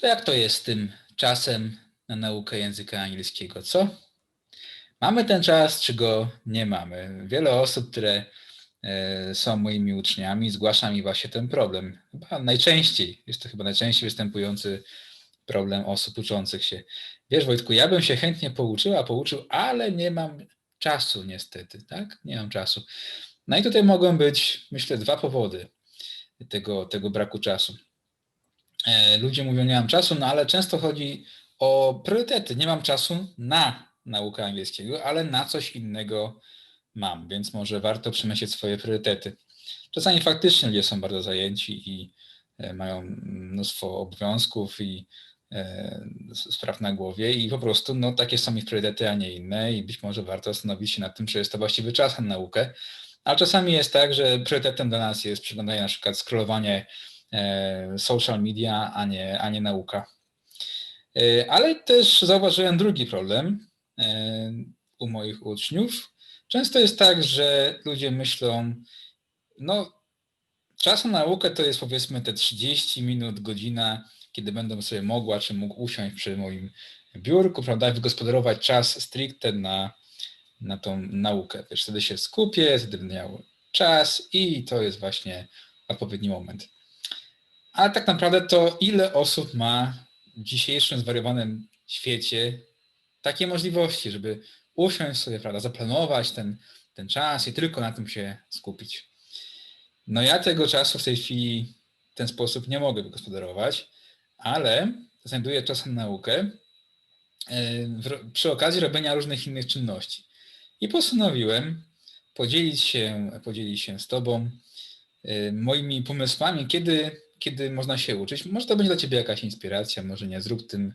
To jak to jest z tym czasem na naukę języka angielskiego, co? Mamy ten czas, czy go nie mamy? Wiele osób, które e, są moimi uczniami, zgłasza mi właśnie ten problem. Chyba najczęściej, jest to chyba najczęściej występujący problem osób uczących się. Wiesz Wojtku, ja bym się chętnie pouczyła, pouczył, ale nie mam czasu niestety, tak? Nie mam czasu. No i tutaj mogą być, myślę, dwa powody tego, tego braku czasu. E, ludzie mówią, nie mam czasu, no ale często chodzi o priorytety. Nie mam czasu na naukę angielskiego, ale na coś innego mam, więc może warto przemyśleć swoje priorytety. Czasami faktycznie ludzie są bardzo zajęci i e, mają mnóstwo obowiązków i e, spraw na głowie i po prostu no, takie są ich priorytety, a nie inne i być może warto zastanowić się nad tym, czy jest to właściwy czas na naukę. Ale czasami jest tak, że priorytetem dla nas jest przeglądanie na przykład scrollowanie social media, a nie, a nie nauka. Ale też zauważyłem drugi problem, u moich uczniów. Często jest tak, że ludzie myślą, no czas na naukę to jest powiedzmy te 30 minut, godzina, kiedy będę sobie mogła czy mógł usiąść przy moim biurku, prawda, wygospodarować czas stricte na, na tą naukę. Wiesz, wtedy się skupię, wtedy będę miał czas i to jest właśnie odpowiedni moment. Ale tak naprawdę to ile osób ma w dzisiejszym zwariowanym świecie takie możliwości, żeby usiąść sobie, prawda, zaplanować ten, ten czas i tylko na tym się skupić. No ja tego czasu w tej chwili w ten sposób nie mogę wygospodarować, ale znajduję czas na naukę e, przy okazji robienia różnych innych czynności. I postanowiłem podzielić się, podzielić się z Tobą e, moimi pomysłami, kiedy, kiedy można się uczyć. Może to będzie dla Ciebie jakaś inspiracja, może nie, zrób tym,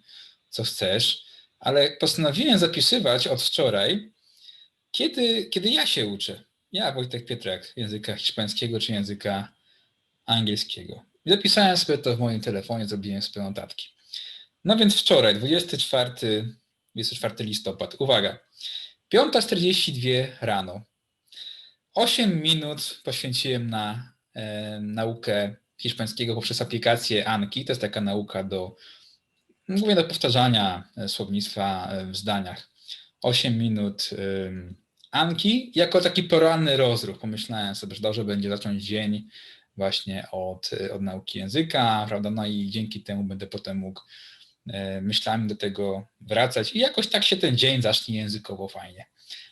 co chcesz ale postanowiłem zapisywać od wczoraj, kiedy, kiedy ja się uczę. Ja, Wojtek Pietrak, języka hiszpańskiego czy języka angielskiego. I zapisałem sobie to w moim telefonie, zrobiłem sobie notatki. No więc wczoraj, 24, 24 listopad, uwaga, 5.42 rano. 8 minut poświęciłem na e, naukę hiszpańskiego poprzez aplikację Anki. To jest taka nauka do Mówię do powtarzania e, słownictwa e, w zdaniach. 8 minut Anki jako taki poranny rozruch. Pomyślałem sobie, że dobrze będzie zacząć dzień właśnie od, e, od nauki języka, prawda? No i dzięki temu będę potem mógł myślami do tego wracać i jakoś tak się ten dzień zacznie językowo fajnie.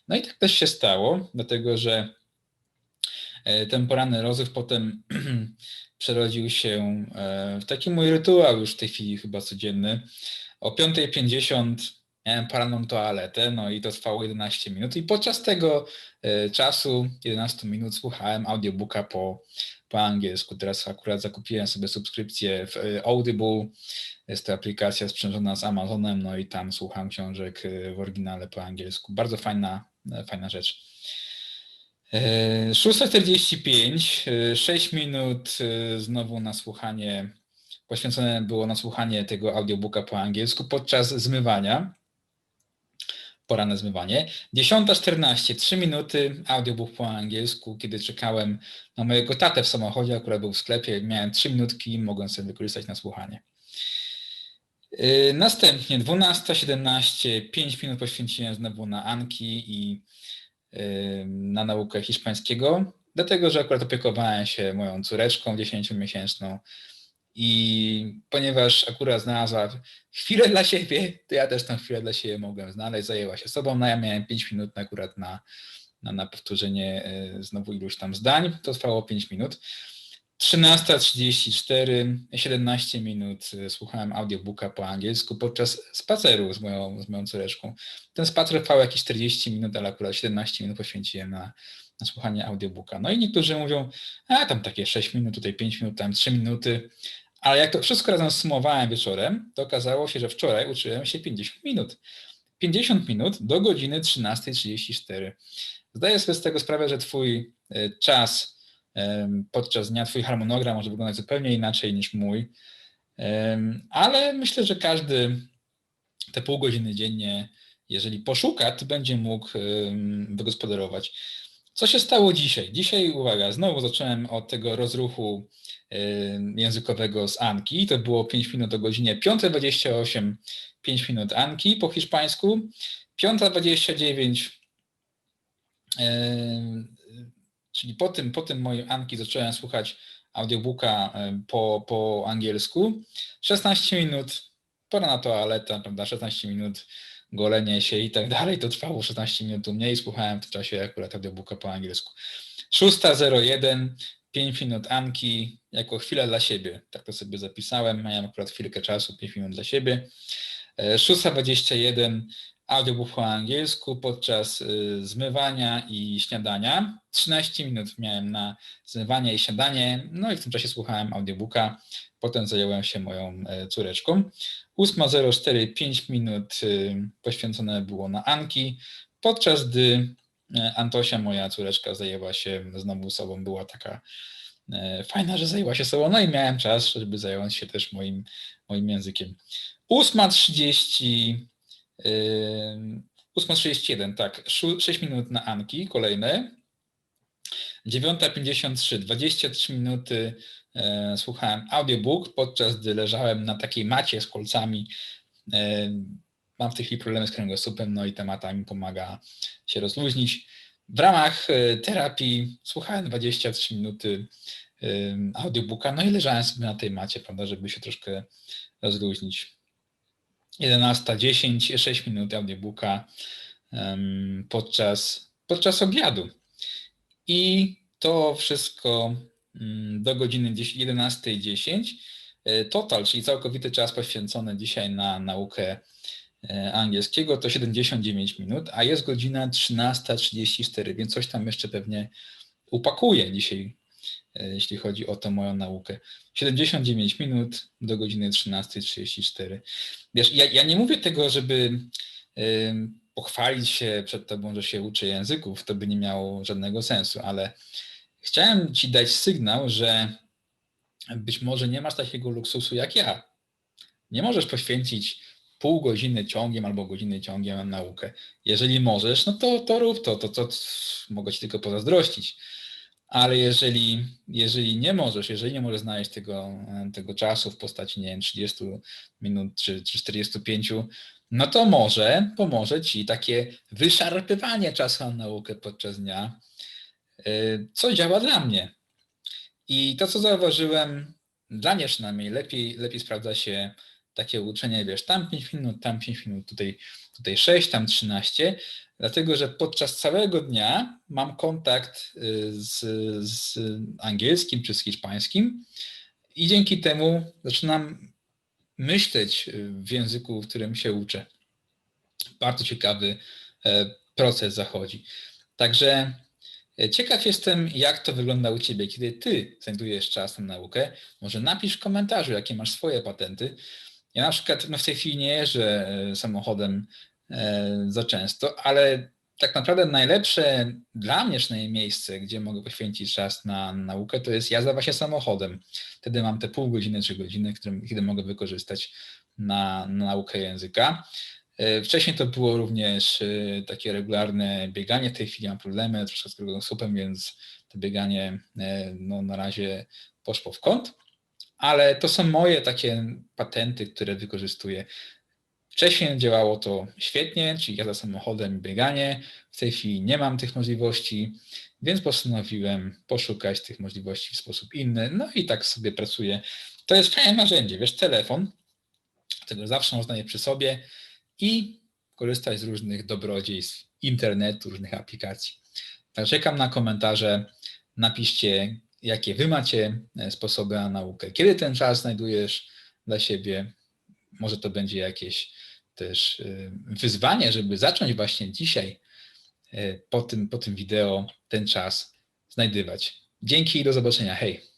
No i tak też się stało, dlatego że ten poranny rozruch potem przerodził się e, w taki mój rytuał już w tej chwili chyba codzienny. O 5.50 miałem poranną toaletę, no i to trwało 11 minut i podczas tego e, czasu, 11 minut, słuchałem audiobooka po, po angielsku. Teraz akurat zakupiłem sobie subskrypcję w e, Audible. Jest to aplikacja sprzężona z Amazonem, no i tam słucham książek w oryginale po angielsku. Bardzo fajna, fajna rzecz. 6.45, e, 6 e, minut e, znowu na słuchanie, poświęcone było na słuchanie tego audiobooka po angielsku podczas zmywania, poranne zmywanie. 10.14, 3 minuty audiobook po angielsku, kiedy czekałem na mojego tatę w samochodzie, akurat był w sklepie, miałem 3 minutki, mogłem sobie wykorzystać na słuchanie. Następnie 12.17, 5 minut poświęciłem znowu na Anki i na naukę hiszpańskiego, dlatego że akurat opiekowałem się moją córeczką 10-miesięczną i ponieważ akurat znalazła chwilę dla siebie, to ja też tę chwilę dla siebie mogłem znaleźć, zajęła się sobą, no ja miałem 5 minut akurat na, na, na powtórzenie e, znowu iluś tam zdań, to trwało 5 minut. 13.34, 17 minut e, słuchałem audiobooka po angielsku podczas spaceru z moją, z moją córeczką. Ten spacer trwał jakieś 40 minut, ale akurat 17 minut poświęciłem na, na słuchanie audiobooka. No i niektórzy mówią, a tam takie 6 minut, tutaj 5 minut, tam 3 minuty, ale jak to wszystko razem sumowałem wieczorem, to okazało się, że wczoraj uczyłem się 50 minut. 50 minut do godziny 13.34. Zdaję sobie z tego sprawę, że Twój e, czas podczas dnia Twój harmonogram może wyglądać zupełnie inaczej niż mój, ale myślę, że każdy te pół godziny dziennie, jeżeli poszuka, to będzie mógł wygospodarować. Co się stało dzisiaj? Dzisiaj, uwaga, znowu zacząłem od tego rozruchu językowego z Anki. To było 5 minut o godzinie 5.28, 5 minut Anki po hiszpańsku. 5.29, y, czyli po tym, po tym mojej Anki zacząłem słuchać audiobooka y, po, po angielsku. 16 minut, pora na toaletę, prawda, 16 minut golenie się i tak dalej, to trwało 16 minut u mnie i słuchałem w tym czasie akurat audiobooka po angielsku. 6.01, 5 minut Anki, jako chwila dla siebie. Tak to sobie zapisałem, miałem akurat chwilkę czasu, 5 minut dla siebie. 6.21, audiobook po angielsku podczas y, zmywania i śniadania. 13 minut miałem na zmywanie i śniadanie, no i w tym czasie słuchałem audiobooka. Potem zająłem się moją e, córeczką. 8.04, 5 minut y, poświęcone było na Anki, podczas gdy e, Antosia, moja córeczka, zajęła się znowu sobą, była taka e, fajna, że zajęła się sobą, no i miałem czas, żeby zająć się też moim, moim językiem. 8.30, 8.31, tak, 6 minut na Anki, kolejne. 9.53, 23 minuty E, słuchałem audiobook, podczas gdy leżałem na takiej macie z kolcami. E, mam w tej chwili problemy z kręgosłupem, no i ta mata mi pomaga się rozluźnić. W ramach e, terapii słuchałem 23 minuty audiobooka, no i leżałem sobie na tej macie, prawda, żeby się troszkę rozluźnić. 11.10, 6 minut audiobooka podczas, podczas obiadu. I to wszystko Mm, do godziny 11.10. E, total, czyli całkowity czas poświęcony dzisiaj na naukę e, angielskiego to 79 minut, a jest godzina 13.34, więc coś tam jeszcze pewnie upakuję dzisiaj, jeśli chodzi o tę moją naukę. 79 minut do godziny 13.34. Wiesz, ja, ja nie mówię tego, żeby pochwalić się przed tobą, że się uczę języków, to by nie miało żadnego sensu, ale Chciałem Ci dać sygnał, że być może nie masz takiego luksusu jak ja. Nie możesz poświęcić pół godziny ciągiem albo godziny ciągiem na naukę. Jeżeli możesz, no to, to rób to, to, to, to mogę Ci tylko pozazdrościć. Ale jeżeli, jeżeli nie możesz, jeżeli nie możesz znaleźć tego, tego czasu w postaci, nie wiem, 30 minut czy, czy 45, no to może pomoże Ci takie wyszarpywanie czasu na naukę podczas dnia, Y, co działa dla mnie. I to, co zauważyłem, dla mnie przynajmniej lepiej, lepiej sprawdza się takie uczenie, wiesz, tam 5 minut, tam 5 minut, tutaj, tutaj 6, tam 13, dlatego że podczas całego dnia mam kontakt y, z, z angielskim czy z hiszpańskim i dzięki temu zaczynam myśleć w języku, w którym się uczę. Bardzo ciekawy e, proces zachodzi. Także E, ciekaw jestem, jak to wygląda u Ciebie, kiedy Ty znajdujesz czas na naukę. Może napisz w komentarzu, jakie masz swoje patenty. Ja na przykład no w tej chwili nie jeżdżę e, samochodem e, za często, ale tak naprawdę najlepsze dla mnie przynajmniej miejsce, gdzie mogę poświęcić czas na naukę, to jest jazda właśnie samochodem. Wtedy mam te pół godziny, trzy godziny, które, kiedy mogę wykorzystać na, na naukę języka. E, wcześniej to było również takie regularne bieganie. W tej chwili mam problemy troszkę z kręgosłupem, więc to bieganie no, na razie poszło w kąt. Ale to są moje takie patenty, które wykorzystuję. Wcześniej działało to świetnie, czyli jazda samochodem i bieganie. W tej chwili nie mam tych możliwości, więc postanowiłem poszukać tych możliwości w sposób inny. No i tak sobie pracuję. To jest fajne narzędzie, wiesz, telefon, tego zawsze można mieć przy sobie i korzystać z różnych dobrodziejstw internetu, różnych aplikacji. Tak, czekam na komentarze. Napiszcie, jakie Wy macie e, sposoby na naukę. Kiedy ten czas znajdujesz dla siebie? Może to będzie jakieś też e, wyzwanie, żeby zacząć właśnie dzisiaj e, po tym, po tym wideo ten czas znajdywać. Dzięki i do zobaczenia. Hej!